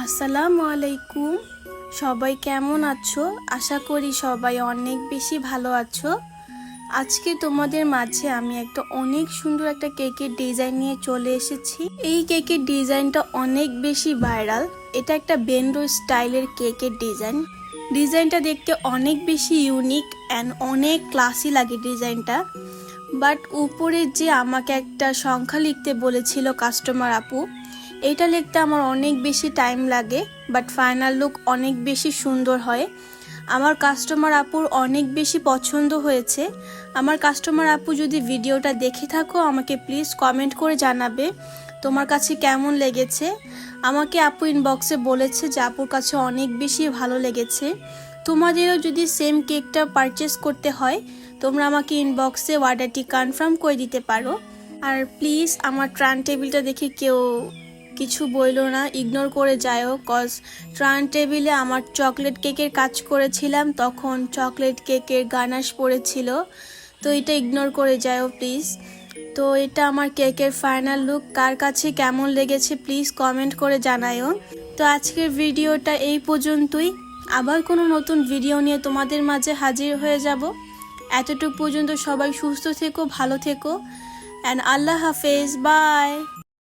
আসসালামু আলাইকুম। সবাই কেমন আছো? আশা করি সবাই অনেক বেশি ভালো আছো। আজকে তোমাদের মাঝে আমি একটা অনেক সুন্দর একটা কেকের ডিজাইন নিয়ে চলে এসেছি। এই কেকের ডিজাইনটা অনেক বেশি ভাইরাল। এটা একটা বেন্ডো স্টাইলের কেকের ডিজাইন। ডিজাইনটা দেখতে অনেক বেশি ইউনিক অ্যান্ড অনেক ক্লাসি লাগে ডিজাইনটা। বাট উপরে যে আমাকে একটা সংখ্যা লিখতে বলেছিল কাস্টমার আপু এটা লিখতে আমার অনেক বেশি টাইম লাগে বাট ফাইনাল লুক অনেক বেশি সুন্দর হয়। আমার কাস্টমার আপুর অনেক বেশি পছন্দ হয়েছে। আমার কাস্টমার আপু যদি ভিডিওটা দেখে থাকো, আমাকে প্লিজ কমেন্ট করে জানাবে, তোমার কাছে কেমন লেগেছে? আমাকে আপু ইনবক্সে বলেছে যে, আপুর কাছে অনেক বেশি ভালো লেগেছে। তোমাদেরও যদি সেম কেকটা পারচেস করতে হয়, তোমরা আমাকে ইনবক্সে অর্ডারটি কনফার্ম করে দিতে পারো। আর প্লিজ আমার ট্রান টেবিলটা দেখে কেউ কিছু বইলো না ইগনোর করে যায়ও কজ ট্রান টেবিলে আমার চকলেট কেকের কাজ করেছিলাম, তখন চকলেট কেকের গানাশ পড়েছিল। তো এটা ইগনোর করে যায়ও প্লিজ তো এটা আমার কেকের ফাইনাল লুক কার কাছে কেমন লেগেছে প্লিজ কমেন্ট করে জানায়ও। তো আজকের ভিডিওটা এই পর্যন্তই। আবার কোনো নতুন ভিডিও নিয়ে তোমাদের মাঝে হাজির হয়ে যাব। এতটুকু পর্যন্ত সবাই সুস্থ থেকো, ভালো থেকো। অ্যান্ড আল্লাহ হাফেজ বাই